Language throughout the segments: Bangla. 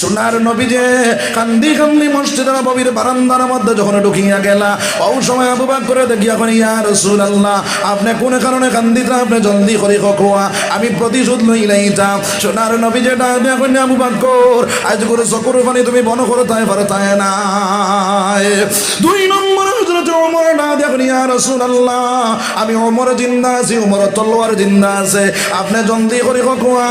সোনার নবী যে কান্দি কান্দি মসজিদের নবীর বারান্দার মধ্যে যখন ঢুকিয়া গেলা ও সময় আবু করে দেখিয়া করি ইয়া রসুল আল্লাহ আপনি কোন কারণে কান্দিতে আপনি জলদি করে কখোয়া আমি প্রতিশোধ লই লাইতাম সোনার নবী যে ডাক কন্যা আবু বাক্কর আজ করে চকুর পানি তুমি বন করো, তাই পারো, তাই না দুই নম্বর ওমর দিয়া কন্যা ইয়া রসুল আমি ওমর জিন্দা আছি, ওমর তলোয়ার জিন্দা আছে। আপনি জলদি করে কখোয়া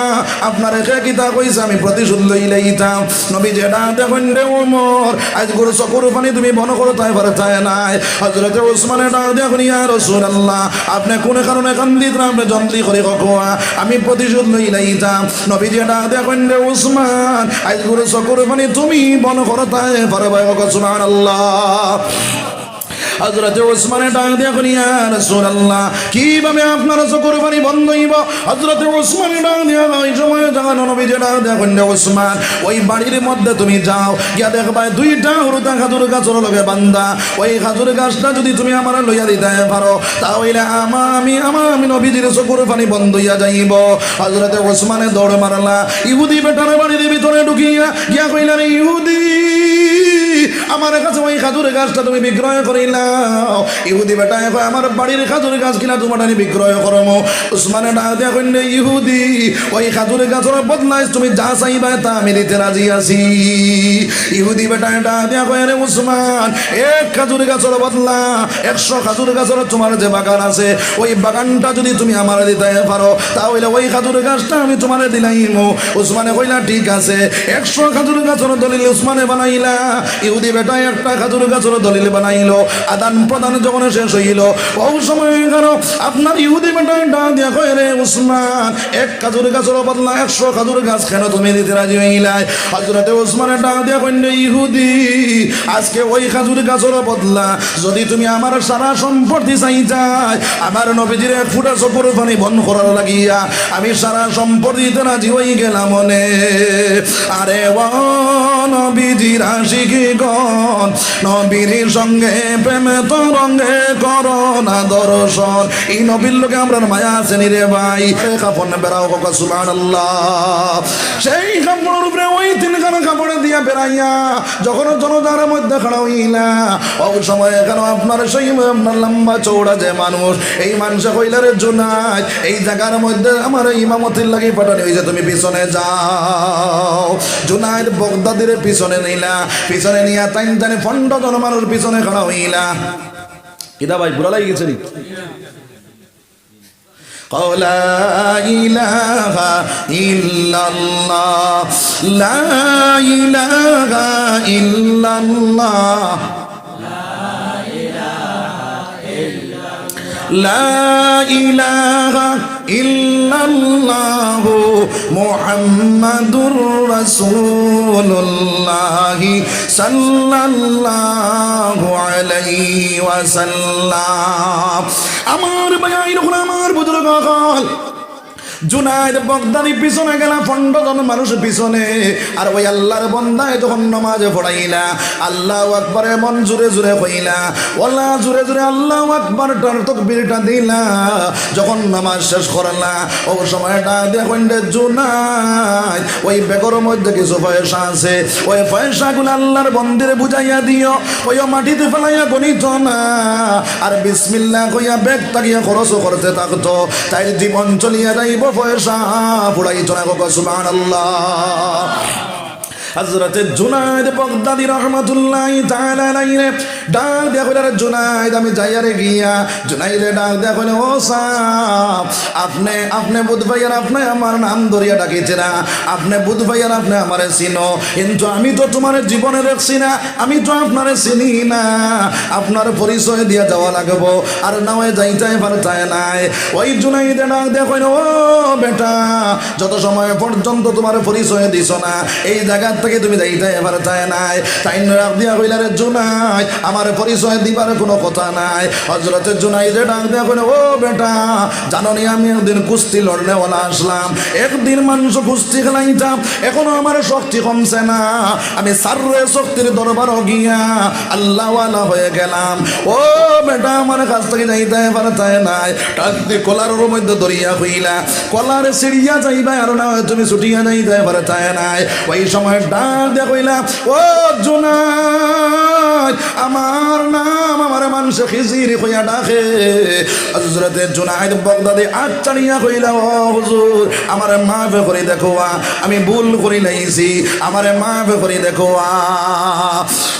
আপনার একে কিতা কইছে, আমি প্রতিশোধ লই লাইতাম। নবী যে ডাক দিয়া কন্যা ওমর, আজ করে চকুর পানি তুমি বন করো, তাই পারো তাই নাই। হজরত ওসমানে দিয়া কন্যা রসুল আল্লাহ আপনি কোন কারণে কান্দিত না, আপনি জলদি করে কখোয়া আমি প্রতিশোধ লই লাইতাম। নবী যে ডাক দিয়া কন্যা ওসমান, আজ করে চকুর পানি তুমি বন করো, তাই পারো ভাই সুবহান আল্লাহ হজরত ওসমানে ডাক দিয়া করি রাসূলুল্লাহ, কীভাবে আপনার চকুর পানি বন্ধ হইব? হজরত ওসমানে ডাক দিয়া, ওই সময় জাগানো নবী যে ডাক দিয়া কন্যা ওসমান ওই বাড়ির মধ্যে তুমি যাও, গিয়া দেখবা দুইটা হরুতা খাজুর গাছের লগে বান্দা ওই খাজুর গাছটা যদি তুমি আমার লইয়া দিতে পারো, তাহলে আমা আমি আমা আমি নবীজির চকুর পানি বন্ধ হইয়া যাইব। হজরত ওসমানে দৌড় মারলা, ইহুদি বেটার বাড়ির ভিতরে ঢুকিয়া গিয়া কইলা ইহুদি আমার কাছে ওই খাজুর গাছটা তুমি বিক্রয় করিলাও ইহুদি বেটা এখন আমার বাড়ির খাজুর গাছ কিনা তোমার আমি বিক্রয় করমো উসমানে ডাক দিয়া কইলে ইহুদি, ওই খাজুর গাছের বদলাই তুমি যা চাইবা তা আমি দিতে রাজি আছি। ইহুদি বেটা ডাক দিয়া কয় রে উসমান, এক খাজুর গাছের বদলা, একশো খাজুর গাছের তোমার যে বাগান আছে, ওই বাগানটা যদি তুমি আমার দিতে পারো, তাহলে ওই খাজুর গাছটা আমি তোমার দিলাইমো উসমানে কইলা, ঠিক আছে, একশো খাজুর গাছের দলিল উসমানে বানাইলা। ইহুদি বেটা একটা খাজুর গাছের দলিল বানাইলো। আদান প্রদান যখন শেষ হইল ও সময় গেল। আপনার ইহুদি বেটা ডাক দিয়া কয়, রে উসমান, এক খাজুর গাছের বদলা একশো খাজুর গাছ কেন তুমি দিতে রাজি হইলাই? হজরতে উসমানে ডাক দিয়া কইল ইহুদি, আজকে ওই খাজুর গাছের বদলা। যদি তুমি আমার সারা সম্পত্তি চাই যাই আমার নবীজির এক ফুটা চকুর পানি বন্ধ করার লাগিয়া, আমি সারা সম্পত্তি দিতে রাজি হই গেলাম মনে আরে ও নবীজির আশিকি গণ নবীর সঙ্গে প্রেমে তো করোনা দর্শন। এই নবীর লোকে আমরা মায়া আছে রে ভাই। কাপড় বেড়াও কাকা সুবান সেই কাপড়ের উপরে ওই তিনখানা কাপড়ে দিয়া বেড়াইয়া যখন জনতার মধ্যে খাড়া হইলা, ওই সময় কেন আপনার সেই আপনার লম্বা চৌড়া যে মানুষ, এই মানুষ কইলারে জোনাই এই জায়গার মধ্যে আমার ইমামতির লাগি পাঠানি হয়েছে তুমি পিছনে যাও। জুনাইদ বগদাদির পিছনে নিলা, পিছনে নিয়া জাইন জানে ফন্ড জন মানুষ পিছনে খাড়া হইলা। কিদা ভাই, বুড়া লাগি গেছে লা ইলাহা ইল্লাল্লাহ, লা ইলাহা ইল্লাল্লাহ, লা ইলাহা ইল্লাল্লাহ মুহাম্মাদুর রাসূলুল্লাহ সাল্লাল্লাহু আলাইহি ওয়াসাল্লাম। আমার ভাই আমার বুজুর্গ কাল জুনাইদ বগদাদি পিছনে গেলা পনেরো মানুষ পিছনে। আর ওই আল্লাহর বন্দায় যখন নমাজে পড়াইলা, আল্লাহ আকবরে মন জুড়ে জুড়ে কইলা ওলা জুড়ে জুড়ে আল্লাহ আকবর টার তকবীরটা দিলা। যখন নামাজ শেষ করলা, ও সময়টা দেখুন রে জুনাইদ ওই বেগর মধ্যে কিছু পয়সা আছে, ওই পয়সাগুলো আল্লাহর বন্দিরে বুঝাইয়া দিও ওই মাটিতে ফেলাইয়া গণিত না। আর বিসমিল্লা কইয়া বেগ তাকিয়া খরচ করতে থাকতো তাই জীবন চলিয়া যাইব পয়সা পুরাই তোরা গো সুবহান আল্লাহ হজরতে জুনাইদ বগদাদি রহমতুল্লাহ তাআলা আলাইহি, ডাক কইলা রে জুনাইদ, আমি যাইয়া রে গিয়া জুনাইদে ডাক কইলে, ও সাপ আপনি আপনি বুধ ভাইয়ার আপনি আমার নাম ধরিয়া ডাকিছে না। আপনি বুধ ভাইয়ার আপনি আমারে চিনো। কিন্তু আমি তো তোমার জীবনে দেখছি না, আমি তো আপনারে চিনি না। আপনার পরিচয় দিয়া যাওয়া লাগবো, আর নাওয়ে যাইতে পারতায় নাই। ওই জুনাইদে ডাক কইল, ও বেটা, যত সময় পর্যন্ত তোমার পরিচয় দিছ না, এই জায়গা থেকে তুমি যাইতে পারতায় নাই। তাই রাখ দিয়া কইলা রে জুনাই, আমার পরিচয় দিবার কোনো কথা নাই। হজরতের জুনাইদে ডাক দেয়া করে ও বেটা জানো নি আমি একদিন কুস্তি লড়লে ওলা আসলাম। একদিন মানুষ কুস্তি খেলাইতাম, এখনও আমার শক্তি কমছে না। আমি সার্রে শক্তির দরবার গিয়া আল্লাহওয়ালা হয়ে গেলাম। ও বেটা, আমার কাছ থেকে যাইতে পারতে নাই। টাক দিয়ে কলারের মধ্যে দরিয়া হইলা কলার সিঁড়িয়া যাইবা আর না তুমি ছুটিয়া যাইতে পারতে নাই। ওই সময় ডাক দিয়ে কইলা, ও জুনাই আমার নাম আমার মানুষ খিজির হইয়া ডাকে। হজরতে জুনাইদ বগদাদি আচ্ছাড়িয়া কইলা, ও হুজুর, আমার মাফ করে দেখো আমি ভুল করি লাইছি, আমার মাফ করে দেখো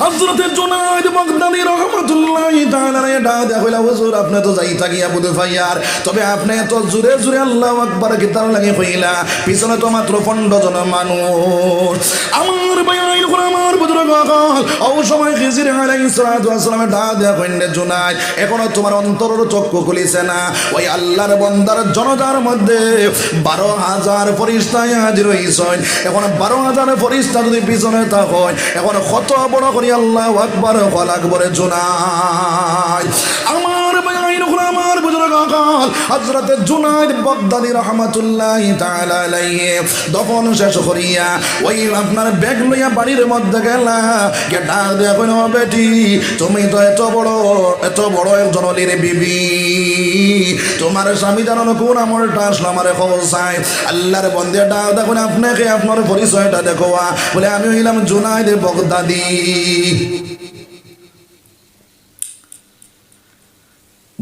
হজরতে জুনাইদ বগদাদি রহমতুল্লাহ তাআলা রে ডাক দেয়া কইলা, হুজুর, আপনি তো যাই থাকিয়া বুঝে ফাইয়ার তবে আপনি তো জুরে জুরে আল্লাহু আকবার কি তার লাগে কইলা, পিছনে তো মাত্র পনেরো জন মানুষ। আমার বাইন করে আমার বুজুর্গ ও সময় খিজির আলাইহিস সালাতু ওয়াস সালামের দেয়া কইলে জুনাইদ। এখনও তোমার অন্তরের চক্ষু খুলিছে না। ওই আল্লাহর বন্দার জনতার মধ্যে বারো হাজার ফরিস্তায় হাজির হইছেন। এখন বারো হাজার ফরিস্তা যদি পিছনে থাকেন, এখন কত বড় করি আল্লাহ আকবর কল আকবরে জুনাই আমার আমার বুজুর্গ কাল হযরতে জুনাইদ বগদাদি রহমাতুল্লাহ তাআলা আলাইহি, দফন শেষ করিয়া ওই আপনার ব্যাগ লইয়া বাড়ির মধ্যে গেলা। দেয়া কইন বেটি, তুমি তো এত বড় এত বড় একজন অলির বিবি। তোমার স্বামী জানো না কোন আমলটা আসলো আমার খবর চাই। আল্লাহর বন্দে ডাক দেখুন আপনাকে আপনার পরিচয়টা দেখো বলে, আমি হইলাম জুনাইদ বগদাদি।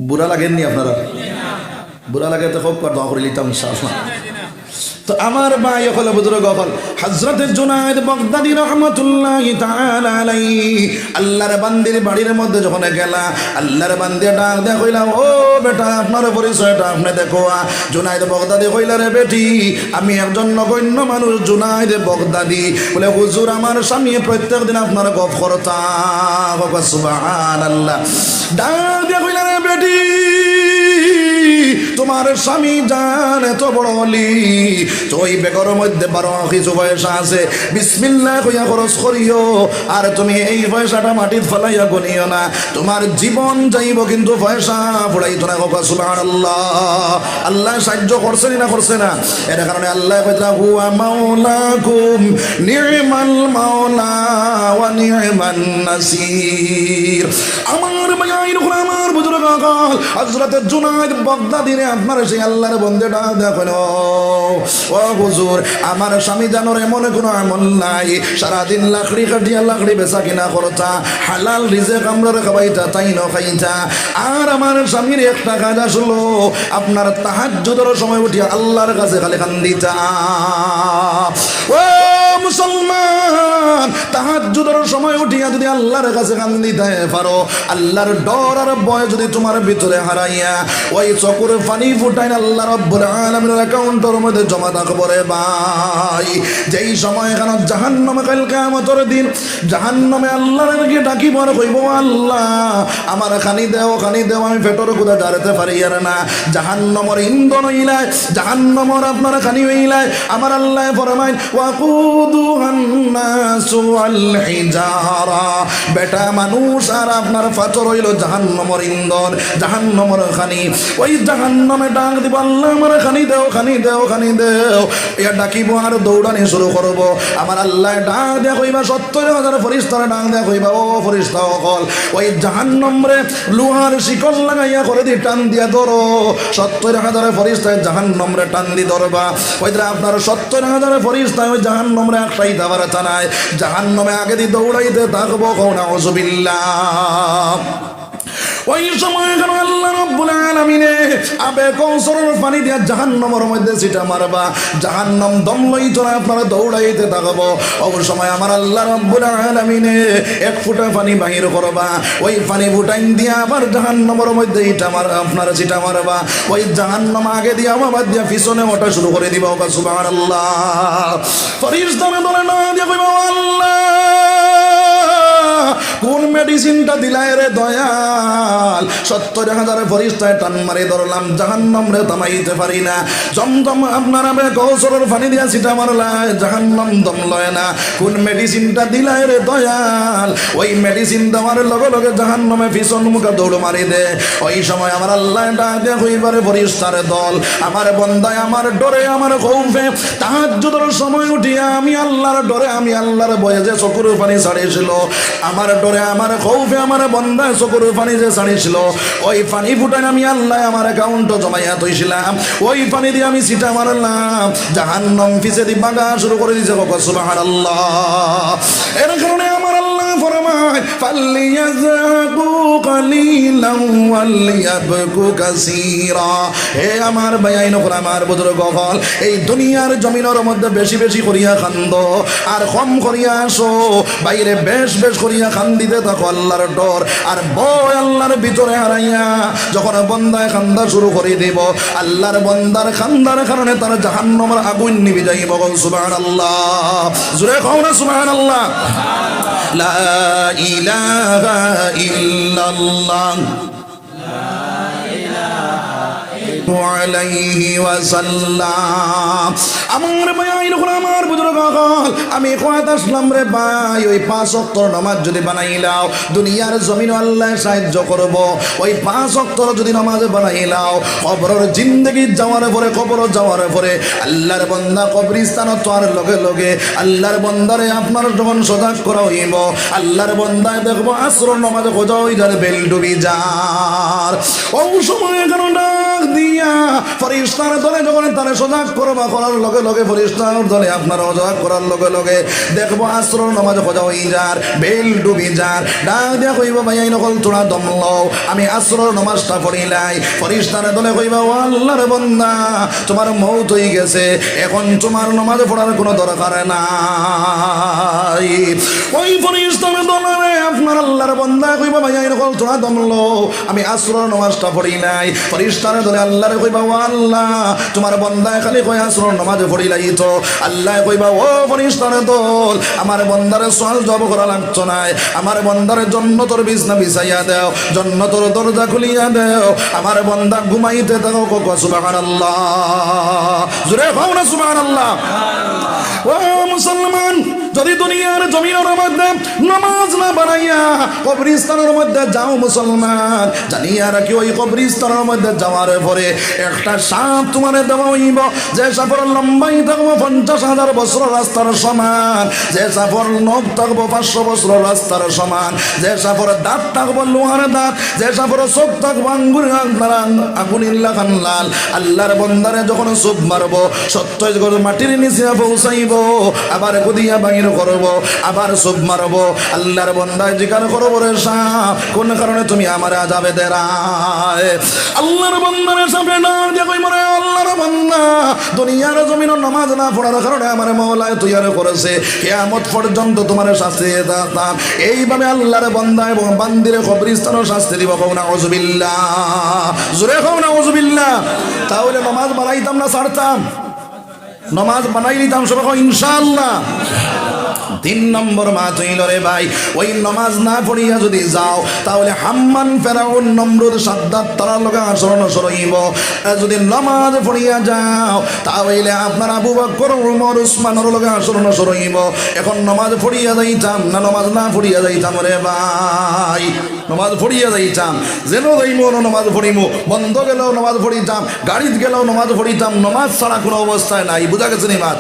বুড়া লাগেননি আপনারা? বুড়া লাগে তো খুব দোয়া করে লিতাম ইনশাআল্লাহ। তো আমার ভাই হল বুজুর্গ হল হযরত জুনায়েদ বাগদাদি রাহমাতুল্লাহ তাআলা আলাইহি। আল্লাহর বান্দির বাড়ির মধ্যে যখন গেলা, আল্লাহর বান্দি ডাক দে কইলা ও বেটা, আপনার পরিচয়টা আপনি দেখো জুনায়েদ বাগদাদি কইলা, রে বেটি, আমি একজন নগণ্য মানুষ, জুনায়েদ বাগদাদি। বলে, হুজুর, আমার স্বামী প্রত্যেক দিন আপনার গপ করতা বাবা সুবহানাল্লাহ। ডাক দে কইলা, রে বেটি তোমার স্বামী জান এত বড় অলি। তুই বেগর মধ্যে বারো কিছু পয়সা আছে। বিসমিল্লাহ কইয়া খরচ করিও। আর তুমি এই পয়সাটা মাটিত ফেলাইয়া গনিও না। তোমার জীবন যাইব কিন্তু পয়সা ফুড়াইতো না কথা সুবহান আল্লাহ আল্লাহ সাহায্য করছে না করছে না? এর কারণে আল্লাহ কইতা হুয়া মাওলাকুম, নি'মাল মাওলা ওয়া নি'মান নাসির। আমার মায়ের কাল হযরত জুনাইদ বাগদাদিরে আপনার সেই আল্লাহর বন্দে ডাক দেখেন ও হুজুর, আমার স্বামী জানোর এমন কোনো আমল নাই। সারাদিন লাকড়ি কাটিয়া লাকড়ি বেচা কিনা করতা, হালাল রিজেক আমরা খাবাইতা তাই ন খাইতা। আর আমার স্বামীর একটা কাজ আসলো, আপনার তাহাজ্জুদের সময় উঠিয়া আল্লাহর কাছে খালি কান্দিতা। তাহাজ্জুদের সময় উঠিয়া যদি আল্লাহর কাছে কান্দিতে পারো, আল্লাহর ডর আর ভয় যদি তোমার ভিতরে হারাইয়া, ওই চকুর পানি ফুটাই আল্লাহ রব্বুল আলামিনের অ্যাকাউন্টের মধ্যে জমা থাকব রে ভাই। যেই সময় এখানে জাহান্নামে কাল কিয়ামতের দিন, জাহান্নামে আল্লাহর কি ডাকি বড় কইব, আল্লাহ, আমার খানি দেও খানি দেও, আমি পেটর কুদা দাঁড়াতে পারি আর না। জাহান্নামর ইন্ধন হইলাই জাহান্নামর আপনার খানি হইলাই আমার আল্লাহ ফরমাইন ওয়াকুদুহান নাসু আল হিজারা বেটা মানুষ আর আপনার পাথর হইল জাহান্নামর ইন্ধন জাহান্নামর খানি। ওই জাহান্নামে ডাক দিব, আল্লাহ আমার খানি দেও খানি দেও খানি দেও। ইয়া ডাকিব আর দৌড়ানি শুরু করব। আমার আল্লাহ ডাক দেয়া কইবা, সত্তর হাজার ফরিস্তার ডাক দেয়া কইবা, ও ফরিস্তা অকল। ওই জাহান্নাম রে লোহার শিকল লাগাইয়া করে দি, টান দিয়া ধরো। সত্তর হাজার ফরিস্তায় জাহান্নাম রে টান দি ধরবা। ওই আপনার সত্তর হাজার ফরিস্তায় ওই জাহান্নাম রে একটাই দাবার থানায় জাহান্নামে আগে দি দৌড়াইতে থাকব কৌনা অজুবিল্লাহ ওই সময় কেন আল্লাহ রব্বুল আলামিনে আবে কৌসরের পানি দিয়া জাহান্নামের মধ্যে সিটা মারবা। জাহান্নাম দম লই তোরা আপনারা দৌড়াইতে থাকব। ওই সময় আমার আল্লাহ রব্বুল আলামিনে এক ফুটা পানি বাহির করবা। ওই পানি ফুটাইন দিয়া আবার জাহান্নামের মধ্যে ইটা মার, আপনারা সিটা মারবা। ওই জাহান্নাম আগে দিয়া আবার দিয়া পিছনে ওটা শুরু করে দিবা ওকা সুবহানাল্লাহ। ফরিস্তারা বলে, না দিয়া কইবা আল্লাহ কোন মেডি মেডিসিনটা দিলাই রে দয়াল? সত্তর হাজার ফরিস্তায় টান মারি ধরলাম, জাহান্নাম রে থামাইতে পারি না। জমজম আপনারা বে কৌশলের পানি দিয়া সিটা মারলায় জাহান্নাম দম লয় না। কোন মেডিসিনটা দিলাই রে দয়াল? ওই মেডিসিন দেওয়ার লগে লগে জাহান্নামে ভীষণ মুখে দৌড় মারি দে। ওই সময় আমার আল্লাহ ডাক হইবারে ফরিস্তার দল। আমার বন্দায়, আমার ডরে, আমার কৌফে তাহাজ্জুদের সময় উঠিয়া আমি আল্লাহর ডরে, আমি আল্লাহর বয়ে যে চকুর পানি ছাড়িয়েছিল আমার ডরে, আমার কৌফে আমার বন্দায় চকুর পানি যে ছাড়িয়েছিল ওই পানি ফুটাই আমি আল্লাহ আমার অ্যাকাউন্ট জমাইয়া তৈছিলাম ওই পানি দিয়ে আমি সিটা মারলাম। জাহান্নম ফিসে দি বাগা শুরু করে সুবাহান আল্লাহ এর কারণে আমার আল্লাহ ফরমায় কালিলাম হে আমার ভাইয়াইন ওপর আমার হল এই দুনিয়ার জমিনের মধ্যে বেশি বেশি করিয়া খান্দ, আর কম করিয়া আসো, বাইরে বেশ বেশ করিয়া কান্দিতে থাকো আল্লাহর ডর। আর বয় আল্লাহর ভিতরে হারাইয়া যখন বন্দায় খান্দা শুরু করে দিব, আল্লাহর বন্দার খান্দার কারণে তার জাহান্নমার আগুন নিবি সুবাহ আল্লাহ জুড়ে কও না আল্লাহ লা ইলাহা ইল্লাল্লাহ। আলাইহি ওয়াসাল্লাম। আমি আসলাম রে ভাই, ওই পাঁচ অক্টর নামাজ যদি বানাইলাও, দুনিয়ার জমিন আল্লাহ সাহায্য করব। ওই পাঁচ অক্টর যদি নামাজ বানাইলাও, কবরের জিন্দগি যাওয়ার পরে কবর যাওয়ার পরে, আল্লাহর বন্দা কবরিস্তান তোয়ার লগে লগে, আল্লাহর বন্দারে আপনার যখন সজাগ করা হইব, আল্লাহর বন্দায় দেখব আসর নামাজ খোঁজা হই যার বেল ডুবি যার। ও সময় দিয়া ফরিস্তার দলে যখন তারা সজাগ করবা করার লগে লগে ফরিস্তার দলে আপনার সজাগ করার লগে লগে দেখব আসর নামাজ খোঁজা হই যার, বেল ডুবি যার, ডাক দিয়া কইব, ভাই আই নকল তোরা দম লও। আমি আসর নামাজটা পড়িলাই ফরিস্তার দলে কইবা, ও আল্লাহর বন্দা, তোমার মৌত হয়ে গেছে। এখন তোমার নামাজ পড়ার কোনো দরকার নাই। ওই ফরিস্তার দলে আপনার আল্লাহর বন্দা কইবা, ভাই আই নকল তোরা দম লও। আমি আসর নামাজটা পড়ি নাই ফরিস্তার দলে আল্লাহরে কইবা, ও আল্লাহ, তোমার বন্দায় খালি কই আসর নামাজ পড়িলাই লাগিত আল্লাহ কইবা, ও দল, আমার বন্দারে সোয়াল জব করা নাই আমার বন্দারে বিছনা বিছাইয়া দেও জন্নতর দরজা খুলিয়া দেও। আমার বন্দা ঘুমাইতে থাকো কোকো আল্লাহ কও না, সুবহানাল্লাহ। ও মুসলমান যদি দুনিয়ার জমিনের মধ্যে নামাজ না বানাইয়া কবরিস্তানের মধ্যে যাও মুসলমান, জানিয়া রাখি ওই কবরিস্তানের মধ্যে যাওয়ার পরে একটা সাপ তোমার দেওয়া হইব যে সাপের লম্বাই থাকব পঞ্চাশ হাজার বছর রাস্তার সমান, যে সাপর নখ থাকব পাঁচশো বছর রাস্তার সমান, যে সাপর দাঁত থাকব লোহার দাঁত, যে সাপর চোখ থাকব আঙ্গুর আগুনিল্লা খান লাল। আল্লাহর বন্দারে যখন চোখ মারবো সত্য মাটির নিচে পৌঁছাইব, আবার গুদিয়া বাঙির করব, আবার চোখ মারবো, আল্লাহর বন্দায় জিকার করব রে সাপ কোন কারণে তুমি আমার আজাবে দেরায়? আল্লাহর বন্দারে সাপে না দিয়ে মরে, আল্লাহর বন্দা, দুনিয়ার জমিন নামাজ না পড়ার কারণে আমার মৌলায় তৈরি করেছে। কেয়ামত পর্যন্ত তোমার শাস্তি দিতাম এইভাবে আল্লাহর বন্দা এবং বান্দিরে কবরিস্তানও শাস্তি দিব কৌ না অজুবিল্লা জোরে কৌ না অজুবিল্লা তাহলে নামাজ বানাইতাম না ছাড়তাম? নমাজ বানাই নিতাম সবাই কও ইনশাআল্লাহ। তিন নম্বর মা হইল রে ভাই, ওই নমাজ না পড়িয়া যদি যাও, তাহলে হাম্মান ফেরাউন নমরুদ সাদ্দাত তারা লোকে আচরণ সরইব। যদি নমাজ পড়িয়া যাও, তাহলে আপনার আবু বকর, উমর, উসমানের লোকে আচরণ সরইব। এখন নমাজ পড়িয়া যাইতাম না নমাজ না পড়িয়া যাইতাম রে ভাই? নমাজ পড়িয়া যাইতাম, যেন যাইব নমাজ পড়িমু। বন্ধ গেলেও নমাজ পড়িতাম, গাড়িত গেলেও নমাজ পড়িতাম, নমাজ ছাড়া কোনো অবস্থায় নাই। বুঝা গেছে নি মাত?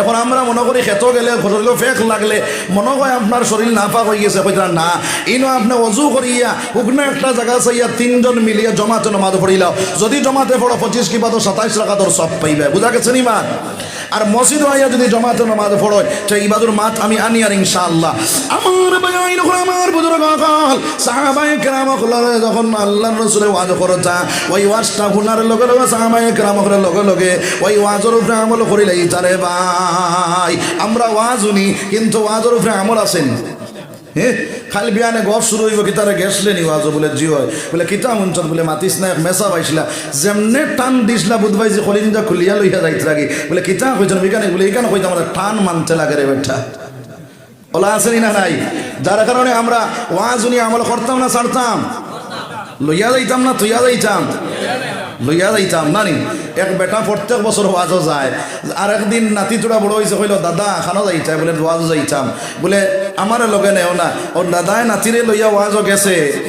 এখন আমরা মনে করি খেত গেলে ঘরের ফেক লাগলে। মনে হয় আপনার শরীর নাফাক হয়ে গেছে। কইতা না, ইনো আপনি অজু করিয়া উগ্ন একটা জায়গা চাইয়া তিনজন মিলিয়া জমাতে নমাজ পড়িলাও যদি জমাতে পড়ো পঁচিশ কিবা তো সাতাইশ টাকা তোর সব পাইবে। বুঝা গেছে নি মা আর মসজিদ আইয়া যদি জমাতে নামাজ পড়ো, তো এই বাদুর মাত আমি আনি আর ইনশাআল্লাহ। আমার বাগাইন আমার বুজুর্গ কাল সাহাবাই কেরাম যখন আল্লাহ রসুলের ওয়াজ করতা, ওই ওয়াজটা শুনার লগে লগে সাহাবাই কেরাম লগে লগে ওই ওয়াজের উপরে আমল করিলে তারে ভাই। আমরা ওয়াজ উনি কিন্তু ওয়াজের উপরে আমল আছেন হ্যাঁ খালি বিয়ানে গপ শুরু হইব কিতারে গেছলে নি আজ বলে, জি হয়। বলে, কিতা মঞ্চন বলে মাতিস না এক মেসা পাইছিলা। যেমনে টান দিছিলা বুধবাই যে কলিঞ্জা খুলিয়া লইয়া যাইতে লাগে বলে, কিতা কইছেন? বিকানে বলে এখানে কইতে আমার টান মানতে লাগে রে বেটা। ওলা আছে না নাই? যার কারণে আমরা ওয়াজ উনি আমল করতাম না ছাড়তাম। লইয়া যাইতাম না তুইয়া যাইতাম। লইয়া যাইতাম না নি এক বেটা প্রত্যেক বছর ওয়াজও যায়। আর একদিন নাতি তোরা বড় হয়েছে কইল, দাদা খানো যাইতাম। বলে, ওয়াজও যাইতাম। বলে, আমার লগে নেও না। ওর দাদায় নাতিরে লইয়া ওয়াজও গেছে।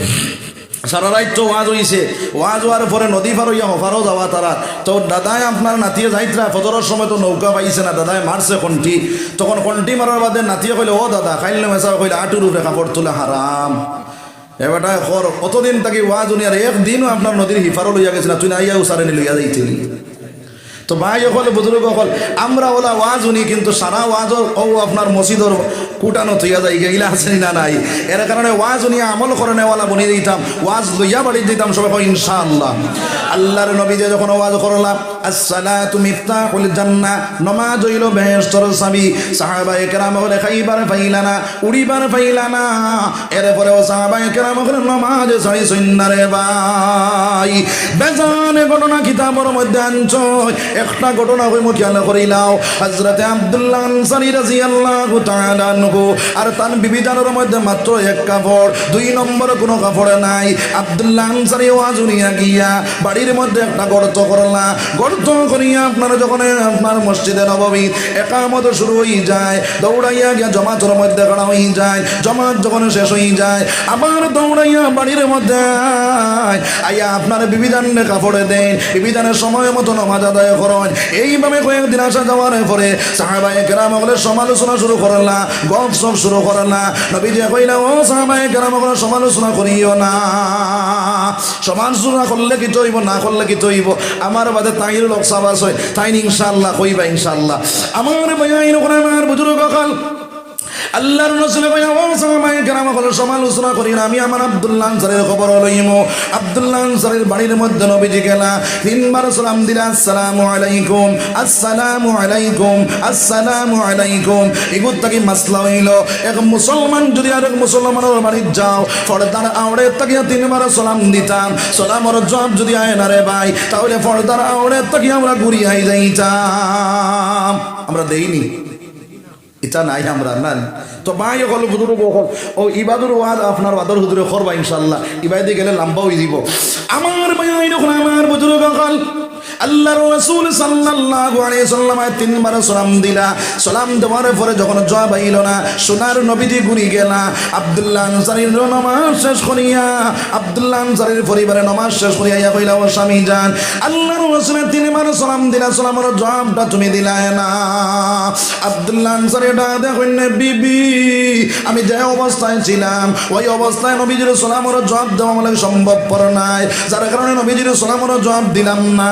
সারা রাত তো ওয়াজ হইছে। ওয়াজ হওয়ার পরে নদী পার হইয়া হফারও যাওয়া তারা। তো দাদায় আপনার নাতিয়ে যাইতরা, ফজরের সময় তো নৌকা পাইছে না দাদায় মারছে কণ্ঠি তখন কণ্ঠি মারার বাদে নাতিয়ে কইলে, ও দাদা খাইলে মেসা কইলে, আটুর উপরে কাপড় তোলা হারাম। এবারটা কর কতদিন তাকে ওয়াজ উনি আর একদিনও আপনার নদীর হিফারও লইয়া গেছিল তুই না ইয়া উসারে লইয়া যাইছিলি। তো ভাই হল বুজুর্গ হল আমরা ওলা ওয়াজ উনি কিন্তু সারা ওয়াজ ও আপনার মসজিদর কুটানো থইয়া যাই, গেইলা আছে না নাই? এর কারণে ওয়াজ উনি আমল করে নেওয়ালা বনিয়ে দিতাম ওয়াজ লইয়া বাড়ি দিতাম, সবাই ইনশাআল্লাহ। আল্লাহর নবী যে যখন ওয়াজ করলাম আসসালাতু মিফতাহুল জান্নাহ। নমাজ হইল বেহেশতর চাবি সাহাবায়ে কেরাম হলে খাইবার পাইলানা উড়িবার নমাজ ছাড়ি সন্ন্যারে ভাই। বেজানে ঘটনা কিতাবের মধ্যে ঘটনা হই মুখ খেয়াল করিলাও। হজরতে আব্দুল্লাহ আনসারি রাদিয়াল্লাহু তান বিবিধানের মধ্যে মাত্র এক কাপড় দুই নম্বর কোনো কাপড় নাই। আব্দুল্লাহ আনসারি গিয়া বাড়ির মধ্যে একটা গর্ত করলা। করিয়া আপনার যখন আপনার মসজিদে নবমী একামত শুরু হয়ে যায়, দৌড়াইয়া গিয়া জমাতের মধ্যে খাড়া হয়ে যায়, জমাত যখন শেষ হয়ে যায়, আবার দৌড়াইয়া বাড়ির মধ্যে। আইয়া আপনার বিবিধানে কাপড়ে দেন বিবিধানের সময় মতো নমাজ আদায় করেন। এইভাবে কয়েকদিন আসা যাওয়ার পরে সাহাবায়ে কেরাম সমালোচনা শুরু করলা গপ সপ শুরু করলা। নবীজি কইলা, ও সাহাবায়ে কেরাম সমালোচনা করিও না। সমালোচনা করলে কি তৈব না করলে কি তৈব আমার বাদে তাইর লোক সাবাস হয়। তাই ইনশাল্লাহ কইবা ইনশাল্লাহ। আমার বয়াইন ওখানে আমার বুজুর্গ কাল আল্লাহর রসুল কইয়া ও সাহাবায়ে কেরাম হলো সমালোচনা করি না। আমি আমার আব্দুল্লাহ আনসারের খবর লইম। আব্দুল্লাহ আনসারের বাড়ির মধ্যে নবীজি গেলা, তিনবার সালাম দিলা, আসসালামু আলাইকুম আসসালামু আলাইকুম আসসালামু আলাইকুম। এগুত তাকি মাসলা হইল, এক মুসলমান যদি আর এক মুসলমানের বাড়ির যাও, ফর্দার আওড়ে তাকিয়া তিনবার সালাম দিতাম। সালামর জবাব যদি আয় না রে ভাই, তাহলে ফর্দার আওড়ে তাকি আমরা ঘুরিয়াই যাইতাম। আমরা দেইনি। এটা নাই আমরা না তো মাই হল হুদুর বহল ও, ইবাদুর ওয়াদ আপনার ওয়াদর হুদুরে করবা ইনশাল্লাহ ইবাদে গেলে লম্বা হয়ে দিব আমার মায়ের আমার বুজুর্গ হল আল্লাহর রাসূল সাল্লাল্লাহু আলাইহি সাল্লাম তিনবার সালাম দিলা। সালাম দেওয়ার পরে যখন জবাব আইল না, সোনার নবীজি ঘুরি গেলা। আব্দুল্লাহ আনসারীর নামাজ শেষ করিয়া, আব্দুল্লাহ আনসারীর পরিবারে নামাজ শেষ করিয়া ইয়া কইলা, ও স্বামী যান। আল্লাহর রাসূল তিনবার সালাম দিলা, সালামের জবাবটা তুমি দিলাই না। আব্দুল্লাহ আনসারী ডা দেখুন বিবি, আমি যে অবস্থায় ছিলাম, ওই অবস্থায় নবীজির সালামের জবাব দেওয়া আমার সম্ভবপর নাই। যার কারণে নবীজির সালামের জবাব দিলাম না।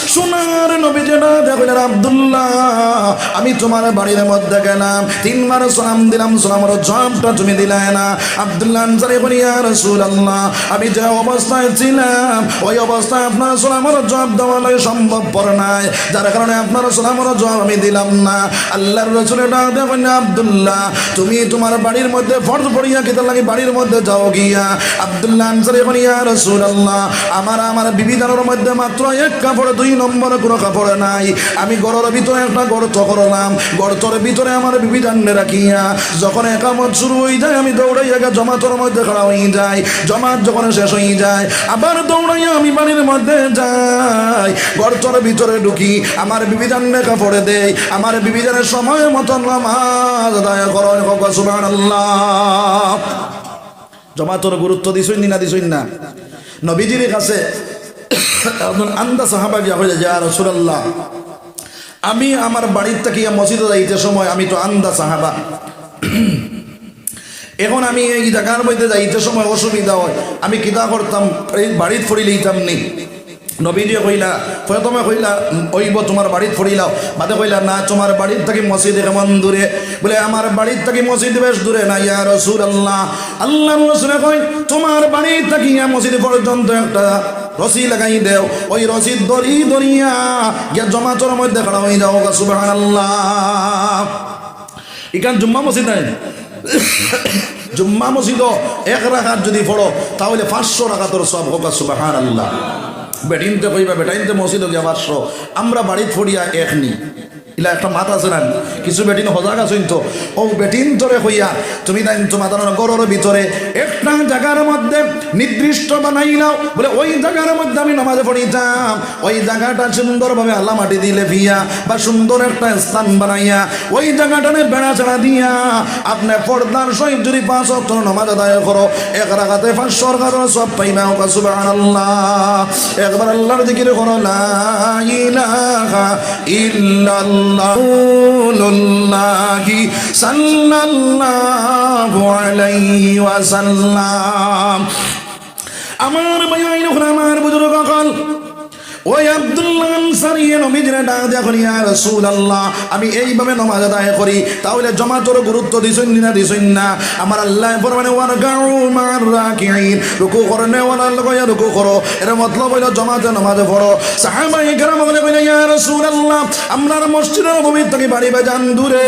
সোনার নবী যেটা দেখলেন আব্দুল্লাহ, আমি তোমার বাড়ির মধ্যে গেলাম। তিনবার সালাম দিলাম, সালামের জবাবটা তুমি দিলে না। আব্দুল্লাহ আনসারি বলি, ইয়া রাসূলুল্লাহ, আমি যে অবস্থায় ছিলাম, ওই অবস্থায় আপনার সালামের জবাব দেওয়া লাগে সম্ভব পর নাই যার কারণে আপনার সালামের জবাব আমি দিলাম না। আল্লাহর রসুলের ডাক দেখুন আব্দুল্লাহ, তুমি তোমার বাড়ির মধ্যে ফর্জ পড়িয়া খেতে লাগে বাড়ির মধ্যে যাও গিয়া। আব্দুল্লাহ আনসারি বলি, ইয়া রাসূলুল্লাহ, আমার আমার বিবিধানের মধ্যে মাত্র এক কাপড় দুই নম্বর কোনো কাপড় নাই। আমি গড়ের ভিতরে একটা গর্ত করলাম। গর্তর ভিতরে আমার বিবিধান্নে রাখিয়া যখন একামত শুরু হয়ে যায়, আমি দৌড়াইয়া জমাতর মধ্যে খাড়া হয়ে যাই। জমাত যখন শেষ হয়ে যায়, আবার দৌড়াইয়া আমি বাড়ির মধ্যে যাই। গর্তর ভিতরে ঢুকি, আমার বিবিধান্নে কাপড়ে দেই। আমার বিবিধানের সময় মতন নামাজ আদায় করো সুবহানাল্লাহ। জমাতর গুরুত্ব দিছই না দিছই না? নবীজির কাছে একজন আন্দা সাহাবা গিয়া হয়ে যায় রসুলাল্লাহ, আমি আমার বাড়ির থেকে মসজিদে যাইতে সময় আমি তো আন্দা সাহাবা। এখন আমি এই জায়গার মধ্যে যাইতে সময় অসুবিধা হয়। আমি কিতা করতাম, এই বাড়ির ফড়ি লইতাম নি। নবীজি কইলা, প্রথমে কইলা, ওইব তোমার বাড়িত ফড়িলাও বাদে কইলা, না, তোমার বাড়ির থেকে মসজিদ কেমন দূরে? বলে, আমার বাড়ির থেকে মসজিদ বেশ দূরে। না, ইয়া রসুল আল্লাহ আল্লাহ রসুলে কই তোমার বাড়ির থেকে মসজিদ পর্যন্ত একটা রসি লাগাই দেও। ওই রসি দড়ি দড়িয়া গিয়া জমা জমাচর মধ্যে খাড়া হয়ে যাও সুবাহ ইকান জুম্মা মসজিদ নাই? জুম্মা মসজিদ এক রাখাত যদি পড়ো, তাহলে পাঁচশো টাকা তোর সব হোক সুবাহান আল্লাহ বেটিনতে কইবা, বেটাইনতে মসজিদ গিয়া পাঁচশো। আমরা বাড়ি ফড়িয়া এক নি। ইলা একটা মাত আছে না কিছু বেটিন সজাগ আছেন তো। ও বেটিন তোরে হইয়া, তুমি তাই তোমার গরর ভিতরে একটা জায়গার মধ্যে নির্দিষ্ট বানাইলাও বলে, ওই জায়গার মধ্যে আমি নামাজে পড়িতাম ওই জায়গাটা সুন্দরভাবে আল্লাহ মাটি দিলে ভিয়া, বা সুন্দর একটা স্থান বানাইয়া, ওই জায়গাটানে বেড়া চেড়া দিয়া। আপনি পর্দার সহিত যদি পাঁচ অক্টর নামাজ আদায় করো, এক রাখাতে পাঁচ কারণ সব পাইবা হোক, সুবহানাল্লাহ। একবার আল্লাহর জিকির করো, লা ইলাহা ইল্লাল্লাহুল্লাহি সাল্লাল্লাহু আমার ভাই আমার বুজুর্গ কল ওই আব্দুল্লাহ আনসারী নবীজির ডাক করি, ইয়া রাসূলুল্লাহ, আমি এইভাবে নামাজ আদায় করি, তাহলে জমাতর গুরুত্ব দিছেন না দিছেন না? আমার আল্লাহ ফরমানে, ওয়ারকাউ মার রাকিঈন, রুকু করনে ওয়ালা লগয়া রুকু করো। এর মতলব হইল জমাতে নামাজ পড়ো। সাহাবাই কেরাম বলে বলে ইয়া রাসূলুল্লাহ, আমরার মসজিদের নববী থেকে বাড়ি বাজান দূরে।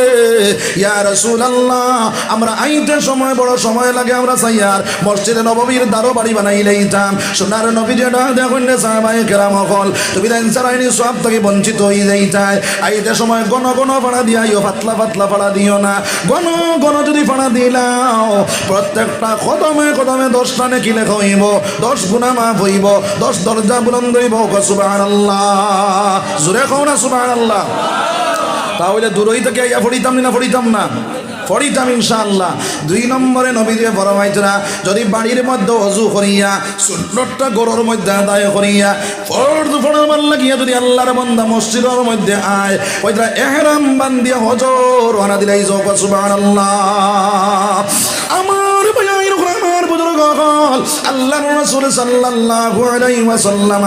ইয়া রাসূলুল্লাহ, আমরা আইতে সময়, বড় সময় লাগে, আমরা সাইয়ার মসজিদে নববীর দ্বারও বাড়ি বানাই লইতাম সোনার নবী যে ডাক দেখুন সাহাবাই কেরাম হল তুমি দেন সারাইনি সব থেকে বঞ্চিত হয়ে যাই যাইতাই আইতে সময় গণ গণ ফাড়া দিয়া দিয়াইও, পাতলা পাতলা ফাড়া দিও না। গণ গণ যদি ফাড়া দিলাও, প্রত্যেকটা কদমে কদমে দশটা নাকি লেখা হইব? দশ গুণা মাফ হইব, দশ দরজা বুলন্দ হইব। সুবাহ আল্লাহ জোরে কও না সুবাহ আল্লাহ তাহলে দূরই থেকে ইয়া ফড়িতাম না ফড়িতাম না? ফড়িতাম ইনশাআল্লাহ। দুই নম্বরে নবী দিয়ে ফরমাইতরা যদি বাড়ির মধ্যে অজু করিয়া, সুন্নতটা গরুর মধ্যে আদায় করিয়া, ফরজ ফরমান লাগিয়া যদি আল্লাহর বান্দা মসজিদের মধ্যে আয়, ওইটা এহরাম বান্দিয়া হজর, ওয়ানা দিলাই যাও সুবহানাল্লাহ। আমার ভাই আমার বুজুর্গ হল আল্লাহর রাসূল সাল্লাল্লাহু আলাইহি ওয়াসাল্লাম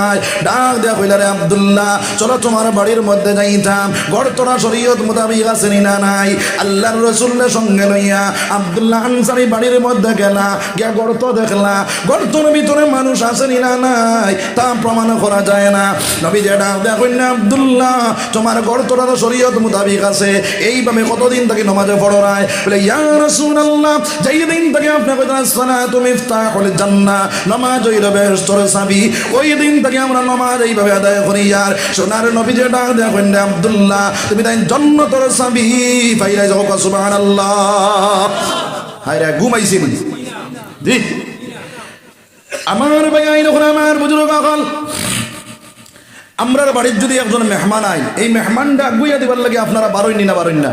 ডাক দেয়া কইলা, রে আব্দুল্লাহ, চলো তোমার বাড়ির মধ্যে যাইতাম। গড়তরা শরীয়ত মোতাবিক আছে না নাই? আল্লাহর রাসূলের সঙ্গে লইয়া আব্দুল্লাহ আনসারি বাড়ির মধ্যে গেলা, গিয়া গর্ত দেখলা। গর্তর ভিতরে মানুষ আছে না নাই, তা প্রমাণ করা যায় না। নবী যে ডাক দেয়া কইনা আব্দুল্লাহ, তোমার গর্তটা শরীয়ত মোতাবিক আছে। এইভাবে কতদিন থেকে নমাজে পড়ায় বলে, ইয়া রাসূলুল্লাহ, যেই দিন থেকে আপনি কইতেন মিফতাহুল জান্নাহ নামাজ হইল বেহেশতের চাবি ওই দিন থেকে আমরা নামাজ এইভাবে আদায় করি। আর সোনার নবী আব্দুল্লাহ, তুমি তাই পাইলাই যাও সুবহানাল্লাহ। হায়রা ঘুমাইছি নি জি। আমার ভাই, আইন আমার বুজুর্গ বাড়ির যদি একজন মেহমান আই এই মেহমানটা আগুইয়া দিবার লাগে আপনারা বারোই না বারোই না?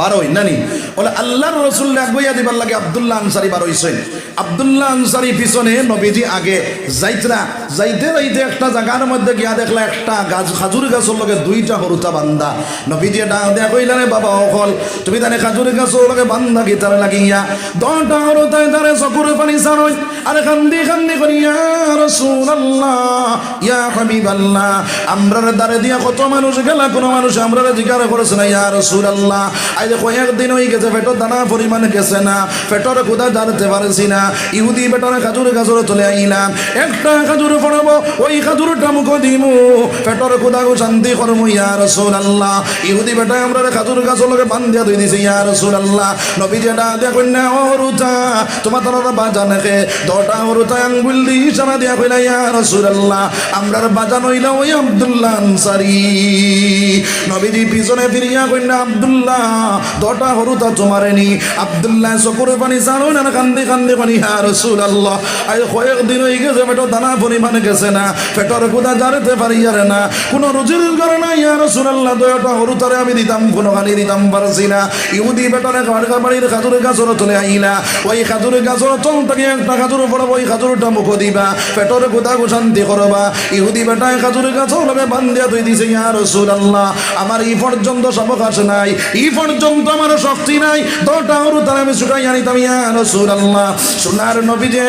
বারোই, নানি? বলে, আল্লাহর রসুল্লাহ আগুইয়া দিবার লাগে আব্দুল্লাহ আনসারি বারোইছেন আব্দুল্লাহ আনসারি পিছনে নবীজি আগে যাইতরা, যাইতে যাইতে একটা জায়গার মধ্যে গিয়া দেখলা একটা গাছ, খাজুর গাছের লগে দুইটা হরুতা বান্দা। নবীজি ডাক দেয়া কইলা, রে বাবা, অকল, তুমি তানে খাজুর গাছের লগে বান্দা গিতার লাগিয়া দটা হরুতায় তারে চকুর পানি সারই আরে কান্দি কান্দি করি, ইয়া রাসূলুল্লাহ, ইয়া হাবিবাল্লাহ, আমরার দ্বারে দিয়া কত মানুষ গেলা, কোনো মানুষ আমরার জিজ্ঞাসা করেছে না, ইয়া রাসূলুল্লাহ। আজ কয়েকদিন হয়ে গেছে পেটর দানা পরিমাণ গেছে না পেটর কোথা জানতে পারছি না, ইহুদি পেটরে খাজুর গাজর চলে আইলাম একটা খাজুর পড়াবো ওই খাজুরটা মুখ দিমু পেটর কোথা গো শান্তি করমু ইয়া রাসূলুল্লাহ ইহুদি বেটা আমরা খাজুর গাছর লগে বান্ধিয়া দই দিছি, ইয়া রাসূলুল্লাহ নবী যেটা দেখুন না ও রুতা তোমার তারা বাজান কে দটা ও রুতা আঙ্গুল দি ইশারা দিয়া কইলা ইয়া রাসূলুল্লাহ আমরার বাজা নইলা ওই আব্দুল্লাহ আনসারী। নবীজি পিছনে ফিরিয়া কইনা, আব্দুল্লাহ দটা হরুতা তোমারেনি আব্দুল্লাহ চকুর পানি জানো না কান্দি কান্দি পানি হা রসুল আল্লাহ আজ কয়েকদিন হয়ে গেছে পেটর দানা পরিমাণ গেছে না। পেটর কোথা জানতে পারি আর না। কোনো রুজির করে না ইয়া রসুল আল্লাহ দয়টা হরুতারে আমি দিতাম কোনো গালি দিতাম পারছি না। ইহুদি পেটরে কাড়কা বাড়ির খাজুর গাছর তুলে আইলা ওই খাজুর গাছর তল থেকে একটা খাজুর পড়ব ওই খাজুরটা মুখ দিবা। পেটর গোদা শান্তি করবা ইহুদি বেটায় খাজুরের গাছও লগে বান্ধিয়া তুই দিছে, ইয়া রসুল আল্লাহ আমার ই পর্যন্ত সাবকাশ নাই। ই পর্যন্ত আমার শক্তি নাই। দটা হরু তার আমি ছুটাই আনিতাম ইয়া রসুল আল্লাহ সোনার নবী যে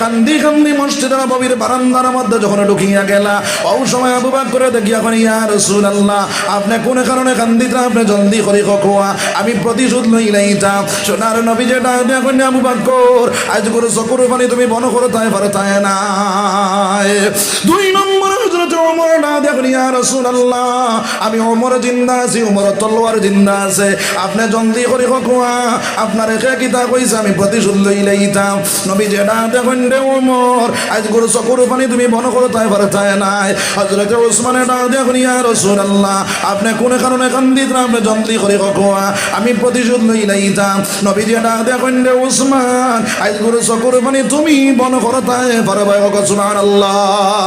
কান্দি কান্দি মসজিদের নবীর বারান্দার মধ্যে যখন ঢুকিয়া গেলা ও সময় আবু বাক করে দেখি এখন ইয়া আল্লাহ আপনি কোন কারণে কান্দিতা? আপনি জলদি করে খোয়া আমি প্রতিশোধ লই নাই যা। সোনার নবী যে ডাক দিয়া কন্যা আবু বাক্কর আজ করে চকুর পানি তুমি বন করে, তাই পারো তাই না দুই নম্বর ওমর দিয়া কন্যা ইয়া রসুল আল্লাহ আমি ওমর জিন্দা আছি ওমর তলোয়ার জিন্দা আছে। আপনি জলদি করে খোয়া আপনার একে কিতা কইছে, আমি প্রতিশোধ লইলাই যাম নবী যে ডাক দিয়া কন্যা ওমর আজ করে চকুর পানি তুমি বন করে, তাই পারো তাই নাই। হজরত ওসমানে ডাক দিয়া কন্যা রসুল আল্লাহ আপনি কোন কারণে কান্দিত আপনি জলদি করে খোয়া আমি প্রতিশোধ লইলাই যাম নবী যে ডাক দিয়া কন্যা ওসমান, আজ করে চকুর পানি তুমি বন করে, তাই পারো ভাই সুবহান আল্লাহ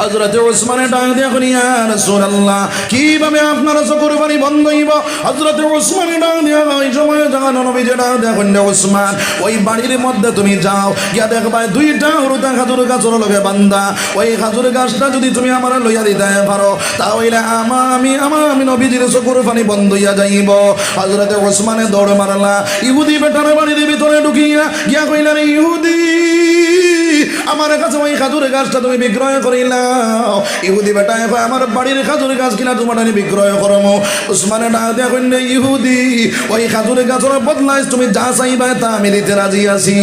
হজরত ওসমানে ডাক দিয়া করি রাসূলুল্লাহ, কীভাবে আপনার চকুর পানি বন্ধ হইব? হজরত ওসমানে ডাক দিয়া ওই সময় জানো নবী যে ডাক কন্যা ওসমান, ওই বাড়ির মধ্যে তুমি যাও, গিয়া দেখবা দুইটা হরুতা খাজুর গাছের লগে বান্দা। ওই খাজুর গাছটা যদি তুমি আমার লইয়া দিতে পারো, তাহলে আমা আমি আমা আমি নবীজির চকুর পানি বন্ধ হইয়া যাইব। হজরত ওসমানে দৌড় মারলা, ইহুদি বেটার বাড়ির ভিতরে ঢুকিয়া গিয়া কইলা রে ইহুদি আমার কাছে ওই খাজুর গাছটা তুমি বিক্রয় করিলাও ইহুদি বেটায় কয় আমার বাড়ির খাজুর গাছ কিনা তোমার আমি বিক্রয় করমো। উসমানে ডাক দিয়া কইলে ইহুদি, ওই খাজুর গাছের বদলাইস তুমি যা চাইবা তা আমি দিতে রাজি আছি।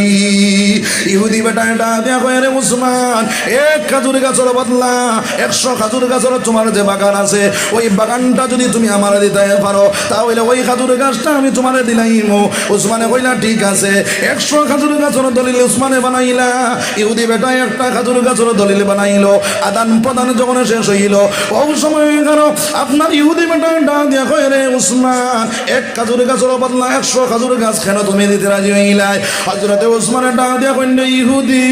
ইহুদি বেটায় ডাক দিয়া কয় রে উসমান, এক খাজুর গাছের বদলা, একশো খাজুর গাছের তোমার যে বাগান আছে, ওই বাগানটা যদি তুমি আমার দিতে পারো, তাহলে ওই খাজুর গাছটা আমি তোমার দিলাইম। উসমানে কইলা, ঠিক আছে, একশো খাজুর গাছের দলিল উসমানে বানাইলা। ইহুদি বেটা একটা খাজুর গাছের দলিল বানাইলো, আদান প্রদান যখন শেষ হইল ও সময় গেল আপনার ইহুদি বেটা ডাক দিয়া কয়, রে উসমান, এক খাজুর গাছের বদলা একশো খাজুর গাছ কেন তুমি দিতে রাজি হইলাই? হজরতে উসমানের ডাক দিয়া কইলে ইহুদি,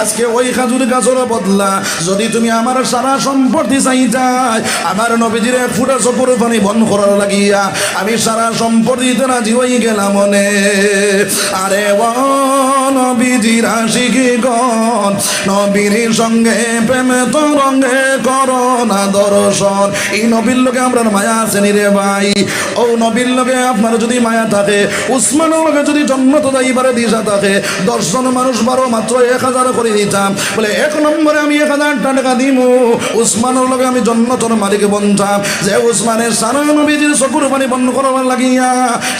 আজকে ওই খাজুর গাছের বদলা যদি তুমি আমার সারা সম্পত্তি চাই যাই আমার নবীজির এক ফুটা চকুর পানি বন্ধ করার লাগিয়া, আমি সারা সম্পত্তি দিতে রাজি হই গেলাম মনে আরে নবীজির আশিকি গণ নবীর সঙ্গে প্রেমে তো রঙে করোনা দর্শন। এই নবীর লোকে আমরা মায়া আছে নি রে ভাই। ও নবীর লোকে আপনার যদি মায়া থাকে, উসমানের লোকে যদি জন্মত যাইবারে দিশা থাকে দশজন মানুষ বারো মাত্র এক হাজার করে দিতাম। বলে, এক নম্বরে আমি এক হাজার টাকা দিব উসমানের লোকে আমি জন্মতর মালিক বনতাম। যে উসমানের সারা নবীজির চকুর পানি বন্ধ করার লাগিয়া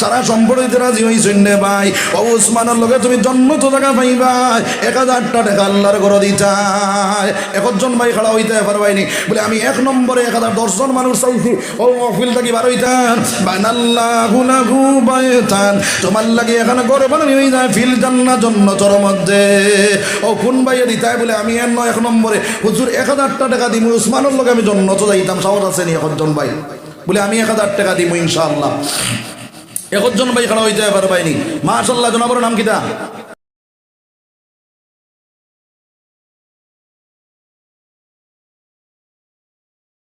সারা সম্পর্কিত রাজি হইছেন রে ভাই। ও উসমানের লোকে তুমি জন্মত জায়গা পাইবা। এক হাজারটা টাকা আল্লাহর করে দিতাই একজন ভাই খাড়া হইতে পারবাইনি। বলে, আমি এক নম্বরে এক হাজার দশজন মানুষ চাইছি। ও মহফিল থাকি বার হইতাম? বানাল্লাহু লাহু বায়তান তোমার লাগে এখানে করে বানানি হই যায় ফিল জান্না জন্নতর মধ্যে। ও কোন ভাইয়ে দিতাই বলে, আমি এর এক নম্বরে। হুজুর, এক হাজারটা টাকা দিমু। উসমানের লোক আমি জন্নত যাইতাম। সাহস আছে নি একজন ভাই? বলে, আমি এক হাজার টাকা দিমু ইনশাআল্লাহ। একজন ভাই খাড়া হইতে পারবাইনি। মাশাল্লাহ জনাবর নাম কিতা